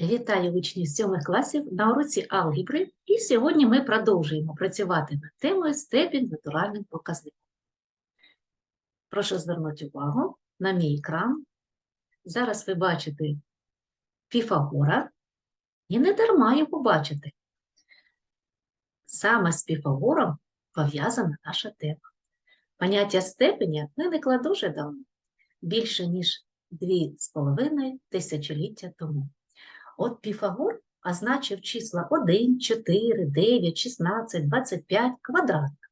Вітаю учнів 7 класів на уроці алгебри, і сьогодні ми продовжуємо працювати над темою степінь натуральним показником. Прошу звернути увагу на мій екран. Зараз ви бачите Піфагора, і не дарма його бачите. Саме з Піфагором пов'язана наша тема. Поняття степеня виникло дуже давно, більше ніж 2,5 тисячоліття тому. От Піфагор означив числа 1, 4, 9, 16, 25 квадратних.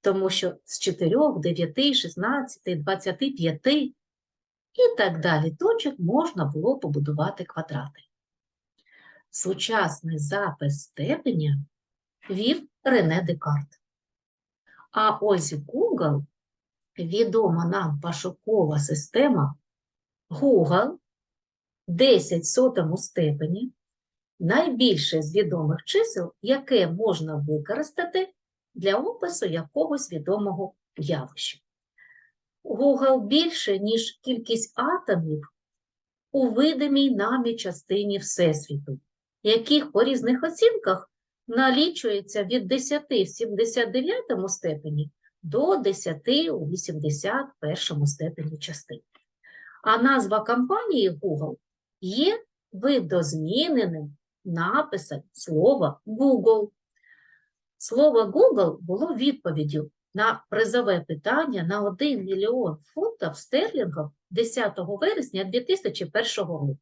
Тому що з 4, 9, 16, 25 і так далі точок можна було побудувати квадрати. Сучасний запис степеня вів Рене Декарт. А ось Google, відома нам пошукова система Google, 10 сотому степені найбільше з відомих чисел, яке можна використати для опису якогось відомого явища. Google більше, ніж кількість атомів у видимій нами частині Всесвіту, яких по різних оцінках налічується від 10 в 79 степені до 10 у 81 степені частини. А назва компанії Google є видозміненим написом слова Google. Слово Google було відповіддю на призове питання на 1 мільйон фунтів стерлінгів 10 вересня 2001 року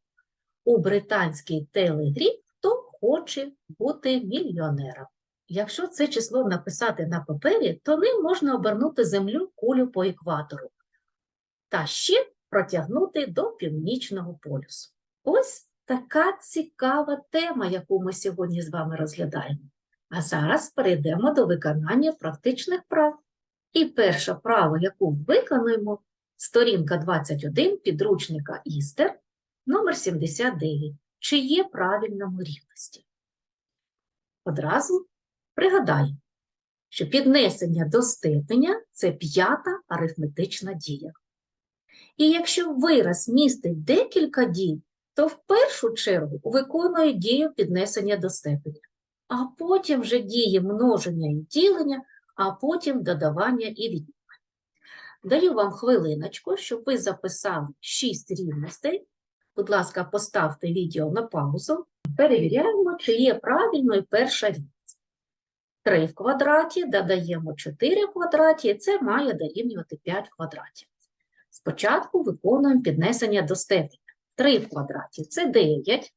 у британській телегрі «Хто хоче бути мільйонером». Якщо це число написати на папері, то ним можна обернути землю кулю по екватору та ще протягнути до північного полюсу. Ось така цікава тема, яку ми сьогодні з вами розглядаємо. А зараз перейдемо до виконання практичних прав. І перше право, яку виконуємо, сторінка 21 підручника Істер, номер 79. Чи є правильному рівності? Одразу пригадаємо, що піднесення до степеня – це п'ята арифметична дія. І якщо вираз містить декілька дій, то в першу чергу виконує дію піднесення до степеня, а потім вже дії множення і ділення, а потім додавання і віднімання. Даю вам хвилиночку, щоб ви записали 6 рівностей. Будь ласка, поставте відео на паузу. Перевіряємо, чи є правильною перша рівність. 3 в квадраті, додаємо 4 в квадраті, і це має дорівнювати 5 квадратів. Спочатку виконуємо піднесення до степеня. 3 в квадраті це 9.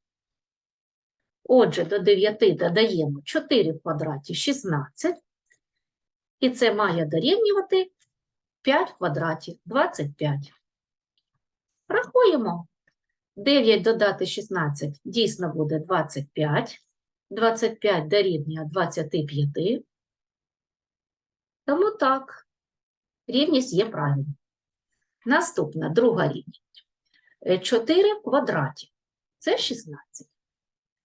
Отже, до 9 додаємо 4 в квадраті 16. І це має дорівнювати 5 в квадраті 25. Рахуємо. 9 додати 16 дійсно буде 25. 25 дорівнює 25. Тому так, рівність є правильна. Наступна, друга рівність. 4 в квадраті – це 16.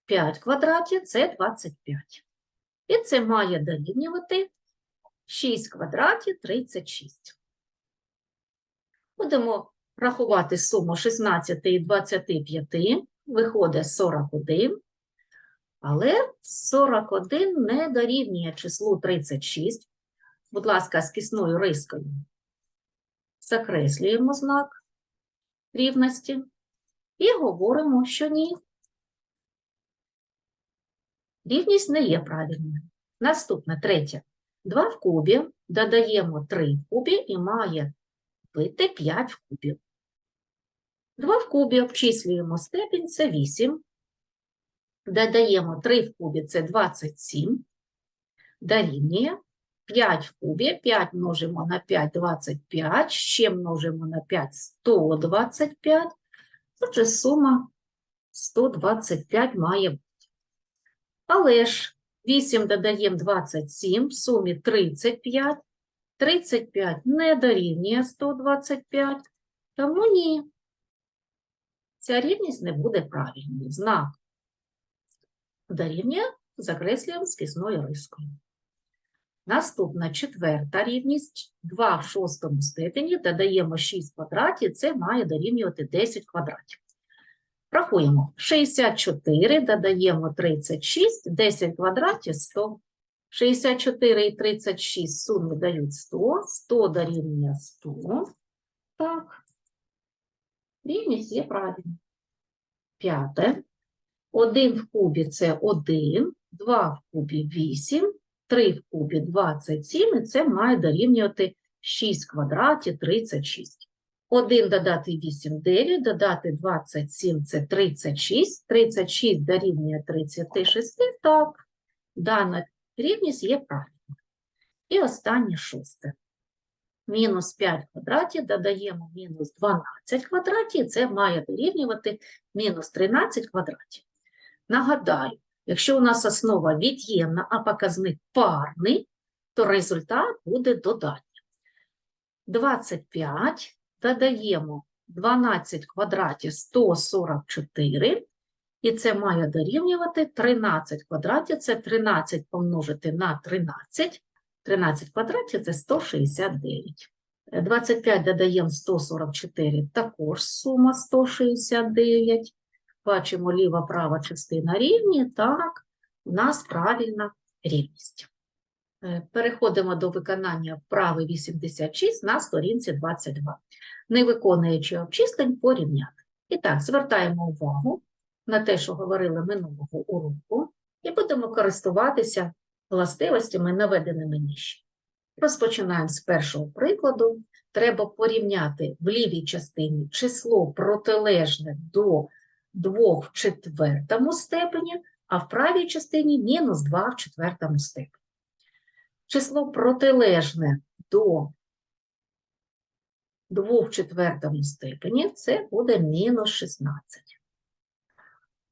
5 в квадраті – це 25. І це має дорівнювати 6 в квадраті – 36. Будемо рахувати суму 16 і 25, виходить 41. Але 41 не дорівнює числу 36. Будь ласка, з кисною рискою закреслюємо знак рівності і говоримо, що ні. Рівність не є правильною. Наступне, третє. 2 в кубі, додаємо 3 в кубі і має бути 5 в кубі. 2 в кубі обчислюємо степінь, це 8. Додаємо 3 в кубі, це 27. Дорівнює 5 в кубі, 5 множимо на 5 – 25, ще множимо на 5 – 125, отже, сума 125 має бути. Але ж 8 додаємо 27, в сумі 35, 35 не дорівнює 125, тому ні. Ця рівність не буде правильною. Знак дорівнює закреслюємо з кисною рискою. Наступна четверта рівність 2 в шостому степені, додаємо 6 квадратів, це має дорівнювати 10 квадратів. Рахуємо. 64 додаємо 36, 10 квадратів 100. 64 і 36 суми дають 100, 100 дорівнює 100. Так. Рівність є правильна. П'яте. 1 в кубі – це 1, 2 в кубі – 8, 3 в кубі – 27, і це має дорівнювати 6 квадратів 36. 1 додати 8 – 9, додати 27 – це 36, 36 дорівнює 36, так, дана рівність є правильною. І останнє шосте. Мінус 5 квадратів додаємо мінус 12 квадратів, це має дорівнювати мінус 13 квадратів. Нагадаю, якщо у нас основа від'ємна, а показник парний, то результат буде додатнім. 25 додаємо 12 квадратів 144, і це має дорівнювати 13 квадратів, це 13 помножити на 13, 13 квадратів – це 169. 25 додаємо 144, також сума 169. Бачимо ліва-права частина рівні, так, у нас правильна рівність. Е, Переходимо до виконання вправи 86 на сторінці 22. Не виконуючи обчислень, порівняти. І так, звертаємо увагу на те, що говорили минулого уроку, і будемо користуватися властивостями, наведеними нижче. Розпочинаємо з першого прикладу. Треба порівняти в лівій частині число протилежне до 2 в четвертому степені, а в правій частині мінус 2 в четвертому степені. Число протилежне до 2 в четвертому степені це буде мінус 16.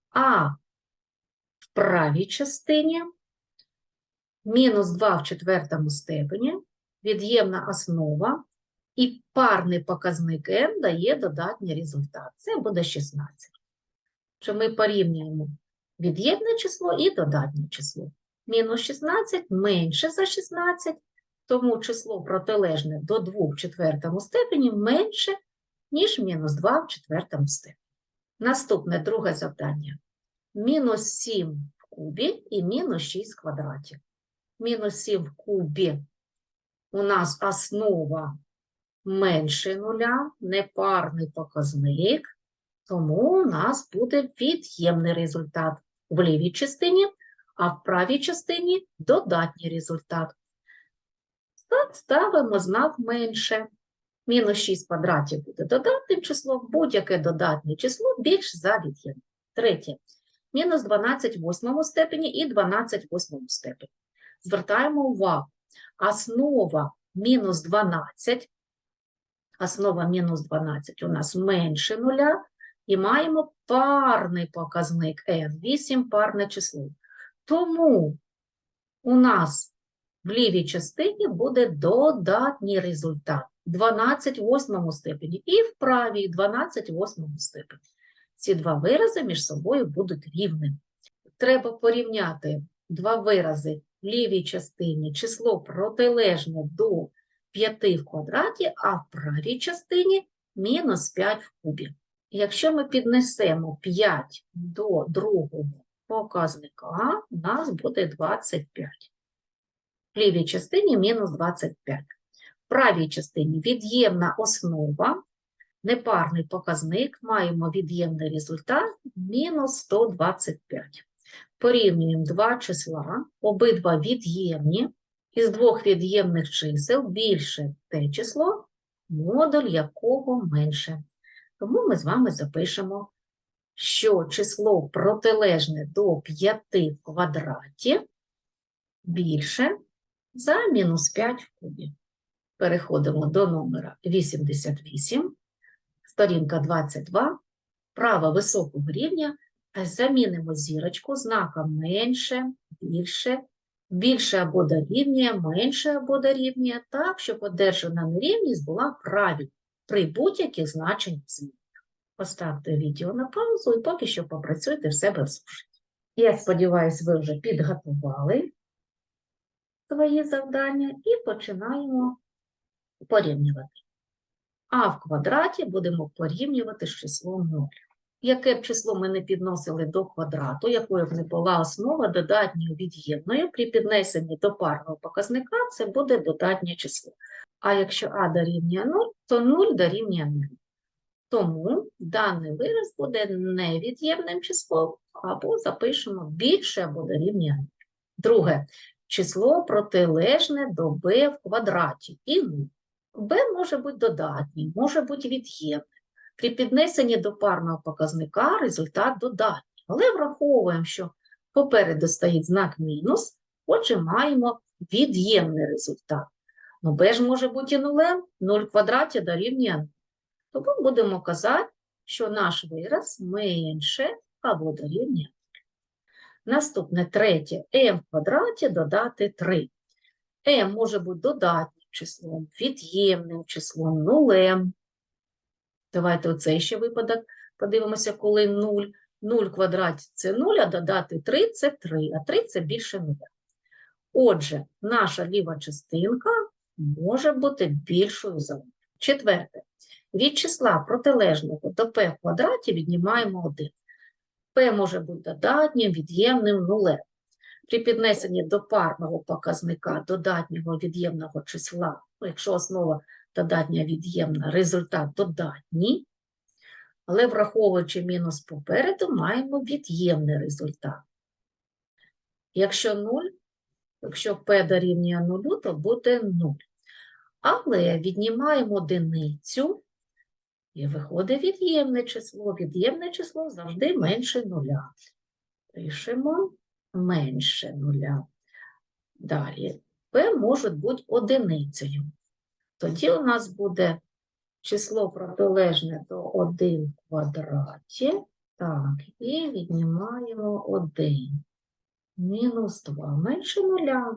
А в правій частині мінус 2 в четвертому степені, від'ємна основа, і парний показник n дає додатній результат. Це буде 16. Що ми порівнюємо від'ємне число і додатнє число. Мінус 16 менше за 16, тому число протилежне до 2 в четвертому степені менше, ніж мінус 2 в четвертому степені. Наступне друге завдання. Мінус 7 в кубі і мінус 6 квадратів. Мінус 7 в кубі у нас основа менше нуля, непарний показник, тому у нас буде від'ємний результат в лівій частині, а в правій частині додатній результат. Так, ставимо знак менше. Мінус 6 квадратів буде додатним числом, будь-яке додатнє число більш за від'ємне. Третє. Мінус 12 в восьмому степені і 12 в восьмому степені. Звертаємо увагу. Основа мінус 12, основа мінус 12 у нас менше нуля, і маємо парний показник n, 8 парне число. Тому у нас в лівій частині буде додатній результат 12 в восьмому степені і в правій 12 в восьмому степені. Ці два вирази між собою будуть рівними. Треба порівняти два вирази в лівій частині число протилежне до 5 в квадраті, а в правій частині мінус 5 в кубі. Якщо ми піднесемо 5 до другого показника, у нас буде 25. В лівій частині мінус 25. В правій частині від'ємна основа, непарний показник, маємо від'ємний результат мінус 125. Порівнюємо два числа, обидва від'ємні, із двох від'ємних чисел більше те число, модуль якого менше. Тому ми з вами запишемо, що число протилежне до 5 в квадраті більше за мінус 5 в кубі. Переходимо до номера 88, сторінка 22, права високого рівня, замінимо зірочку знаком менше, більше, більше або дорівнює, менше або дорівнює, так, щоб одержана нерівність була правильна при будь-яких значеннях змін. Поставте відео на паузу і поки що попрацюйте в себе в зошиті. Я сподіваюся, ви вже підготували свої завдання і починаємо порівнювати. А в квадраті будемо порівнювати з числом 0. Яке б число ми не підносили до квадрату, якою б не була основа додатньою від'ємною, при піднесенні до парного показника це буде додатнє число. А якщо а дорівнює 0, то 0 дорівнює 0. Тому даний вираз буде невід'ємним числом, або запишемо більше або дорівнює 0. Друге, число протилежне до b в квадраті і 0. b може бути додатнім, може бути від'ємним. При піднесенні до парного показника результат додатній. Але враховуємо, що попереду стоїть знак мінус, отже, маємо від'ємний результат. Ну, b ж може бути нулем, 0 в квадраті дорівнює 0. Тому будемо казати, що наш вираз менше або дорівнює. Наступне третє m в квадраті додати 3. m може бути додатнім числом, від'ємним числом, нулем. Давайте оцей ще випадок подивимося, коли 0. 0 в квадраті – це 0, а додати 3 – це 3, а 3 – це більше 0. Отже, наша ліва частинка може бути більшою за 0. Четверте. Від числа протилежного до p квадраті віднімаємо 1. p може бути додатнім, від'ємним, нулем. При піднесенні до парного показника додатнього від'ємного числа, ну, якщо основа додатня від'ємна, результат додатній, але враховуючи мінус попереду, маємо від'ємний результат. Якщо 0, якщо p дорівнює 0, то буде 0. Але віднімаємо одиницю, і виходить від'ємне число. Від'ємне число завжди менше нуля. Пишемо менше нуля. Далі p може бути одиницею. Тоді у нас буде число протилежне до 1 в квадраті. Так, і віднімаємо 1. Мінус 2 менше нуля.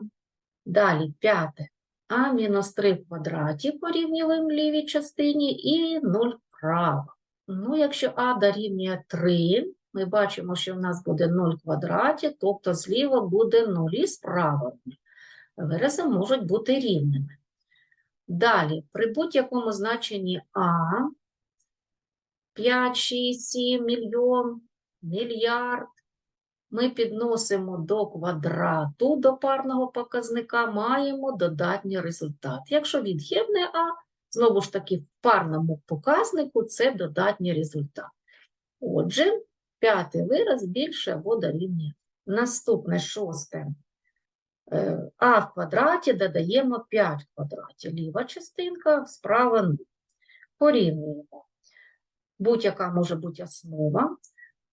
Далі п'яте. А мінус 3 в квадраті порівнюємо в лівій частині і 0 вправо. Ну, якщо А дорівнює 3, ми бачимо, що в нас буде 0 в квадраті, тобто зліва буде 0 і справа. Вирази можуть бути рівними. Далі, при будь-якому значенні А 5, 6, 7, мільйон, мільярд, ми підносимо до квадрату, до парного показника, маємо додатній результат. Якщо від'ємне А, знову ж таки, в парному показнику це додатній результат. Отже, п'ятий вираз більше або дорівнює. Наступне шосте. Е, А в квадраті додаємо 5 в квадраті. Ліва частинка, справа 0. Порівнюємо. Будь-яка може бути основа,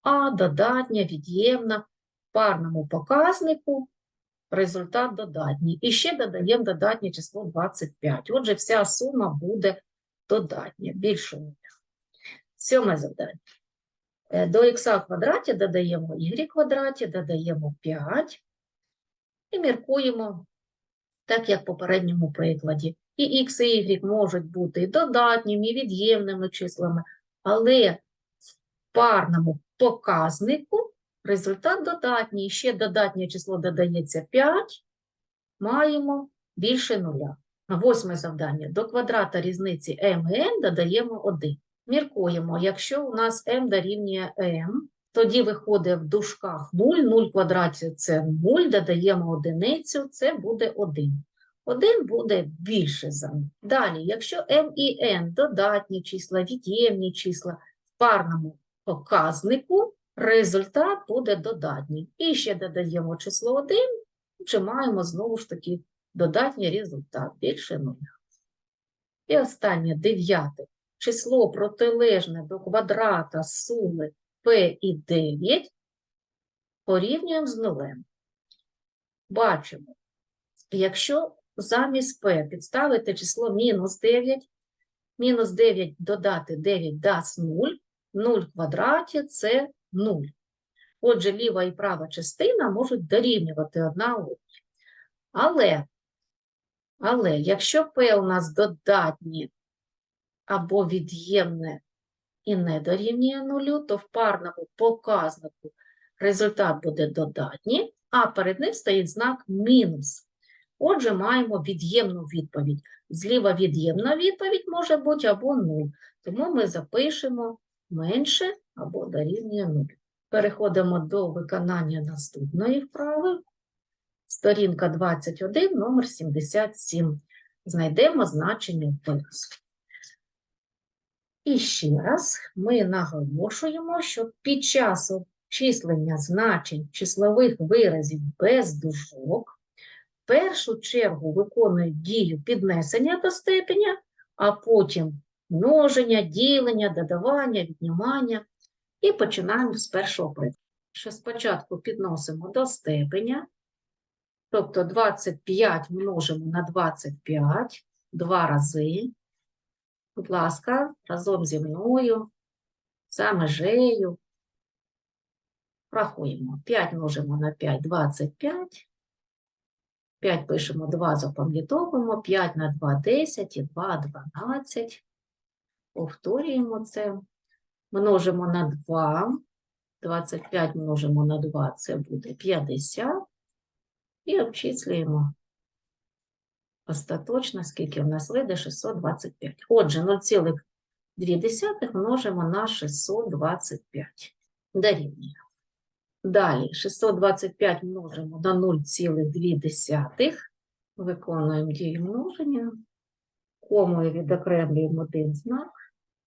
а додатня, від'ємна, в парному показнику результат додатній. І ще додаємо додатнє число 25. Отже, вся сума буде додатня, більше нуля. Сьоме завдання. Е, До х квадраті додаємо y квадраті, додаємо 5 і міркуємо, так як в попередньому прикладі. І х і y можуть бути і додатніми, і від'ємними числами, але в парному показнику результат додатній. Ще додатнє число додається 5, маємо більше нуля. Восьме завдання. До квадрата різниці m і n додаємо 1. Міркуємо, якщо у нас m дорівнює m, тоді виходить в дужках 0, 0 в квадраті – це 0, додаємо одиницю, це буде 1. 1 буде більше за 0. Далі, якщо m і n – додатні числа, від'ємні числа в парному показнику, результат буде додатній. І ще додаємо число 1, чи маємо знову ж таки додатній результат, більше 0. І останнє, дев'яте. Число протилежне до квадрата суми p і 9 порівнюємо з нулем. Бачимо, якщо замість p підставити число мінус 9, мінус 9 додати 9 дасть 0, 0 в квадраті – це 0. Отже, ліва і права частина можуть дорівнювати одна одній. Але, але якщо p у нас додатні або від'ємне і не дорівнює нулю, то в парному показнику результат буде додатній, а перед ним стоїть знак мінус. Отже, маємо від'ємну відповідь. Зліва від'ємна відповідь може бути або 0. Тому ми запишемо менше або дорівнює 0. Переходимо до виконання наступної вправи. Сторінка 21, номер 77. Знайдемо значення виразу. І ще раз ми наголошуємо, що під час обчислення значень числових виразів без дужок в першу чергу виконують дію піднесення до степеня, а потім множення, ділення, додавання, віднімання. І починаємо з першого прикладу. Що спочатку підносимо до степеня, тобто 25 множимо на 25 два рази. Будь ласка, разом зі мною, за межею. Рахуємо. 5 множимо на 5 – 25. 5 пишемо 2, запам'ятовуємо. 5 на 2 – 10 і 2 – 12. Повторюємо це. Множимо на 2. 25 множимо на 2 – це буде 50. І обчислюємо остаточно, скільки в нас вийде 625. Отже, 0,2 множимо на 625. Дорівнює. Далі 625 множимо на 0,2. Виконуємо дію множення. Комою відокремлюємо один знак.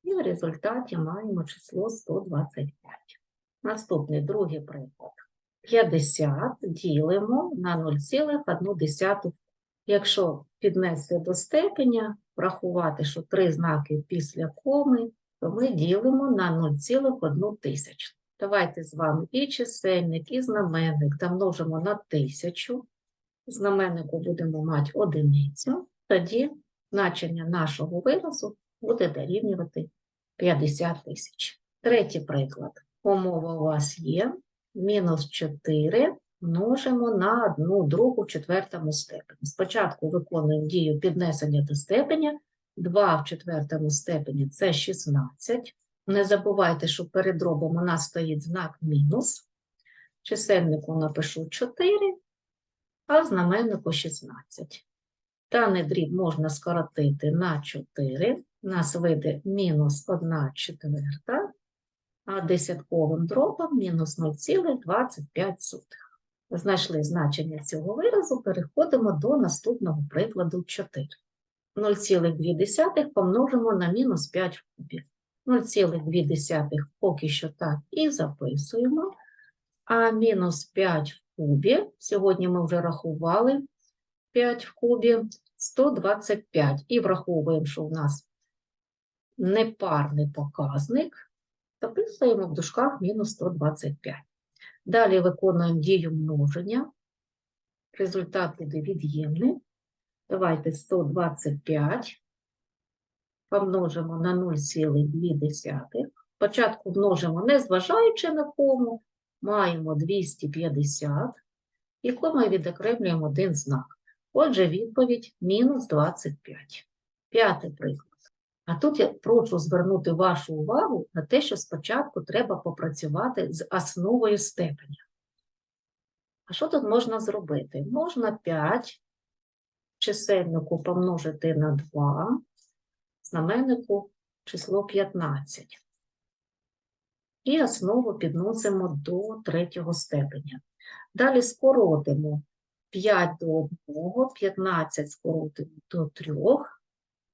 І в результаті маємо число 125. Наступний другий приклад. 50 ділимо на 0,1. Якщо піднести до степеня, врахувати, що три знаки після коми, то ми ділимо на 0,1 тисячу. Давайте з вами і чисельник, і знаменник та на тисячу. Знаменнику будемо мати одиницю, тоді значення нашого виразу буде дорівнювати 50 тисяч. Третій приклад. Умова у вас є. Мінус 4 множимо на 1 другу в четвертому степені. Спочатку виконуємо дію піднесення до степеня. 2 в четвертому степені – це 16. Не забувайте, що перед дробом у нас стоїть знак мінус. Чисельнику напишу 4, а знаменнику 16. Даний дріб можна скоротити на 4. У нас вийде мінус 1 четверта, а десятковим дробом мінус 0,25. Знайшли значення цього виразу, переходимо до наступного прикладу 4. 0,2 помножимо на мінус 5 в кубі. 0,2 поки що так і записуємо. А мінус 5 в кубі, сьогодні ми вже рахували 5 в кубі, 125. І враховуємо, що в нас непарний показник, записуємо в дужках мінус 125. Далі виконуємо дію множення. Результат буде від'ємний. Давайте 125 помножимо на 0,2. Спочатку множимо, не зважаючи на кому, маємо 250 і кома відокремлюємо один знак. Отже, відповідь мінус 25. П'ятий приклад. А тут я прошу звернути вашу увагу на те, що спочатку треба попрацювати з основою степеня. А що тут можна зробити? Можна 5 чисельнику помножити на 2, знаменнику число 15. І основу підносимо до третього степеня. Далі скоротимо 5 до 1, 15 скоротимо до 3,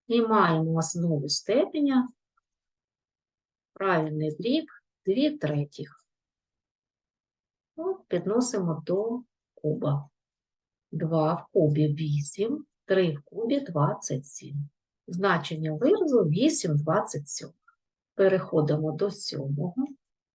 і маємо основу степеня, правильний дріб 2 третіх. От, підносимо до куба. 2 в кубі 8, 3 в кубі 27. Значення виразу 8 27. Переходимо до сьомого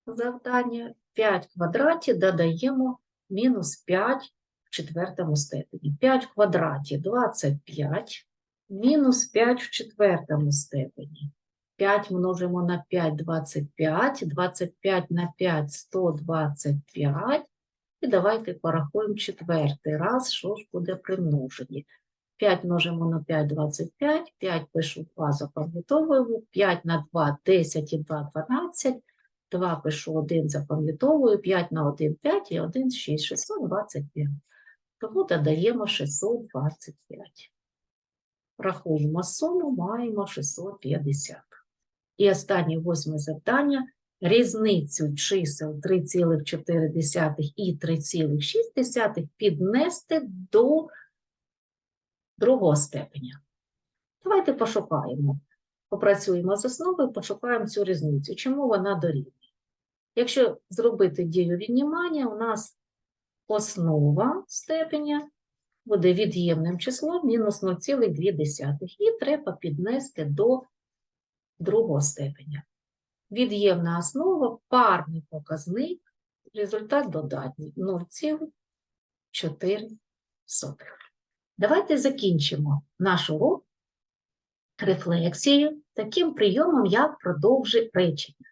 завдання. 5 в квадраті додаємо мінус 5 в четвертому степені. 5 в квадраті 25 мінус 5 в четвертому степені. 5 множимо на 5 – 25, 25 на 5 – 125. І давайте порахуємо четвертий раз, що ж буде при множенні. 5 множимо на 5 – 25, 5 пишу 2, запам'ятовуємо, 5 на 2 – 10 і 2 – 12, 2 пишу 1, запам'ятовую, 5 на 1 – 5 і 1 – 6, 625. Тому додаємо 625. Рахуємо суму, маємо 650. І останнє восьме завдання. Різницю чисел 3,4 і 3,6 піднести до другого степеня. Давайте пошукаємо. Попрацюємо з основою, пошукаємо цю різницю. Чому вона дорівнює? Якщо зробити дію віднімання, у нас основа степеня буде від'ємним числом мінус 0,2. І треба піднести до другого степеня. Від'ємна основа, парний показник, результат додатній 0,4. Давайте закінчимо наш урок рефлексією таким прийомом, як продовжи речення.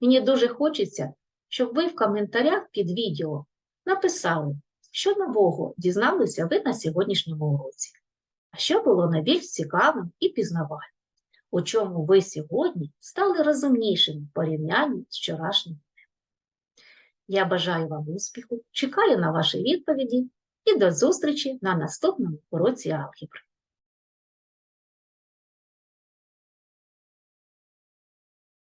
Мені дуже хочеться, щоб ви в коментарях під відео написали, що нового дізналися ви на сьогоднішньому уроці, а що було найбільш цікавим і пізнавальним, у чому ви сьогодні стали розумнішими в порівнянні з вчорашнім днем. Я бажаю вам успіху, чекаю на ваші відповіді і до зустрічі на наступному уроці алгебри.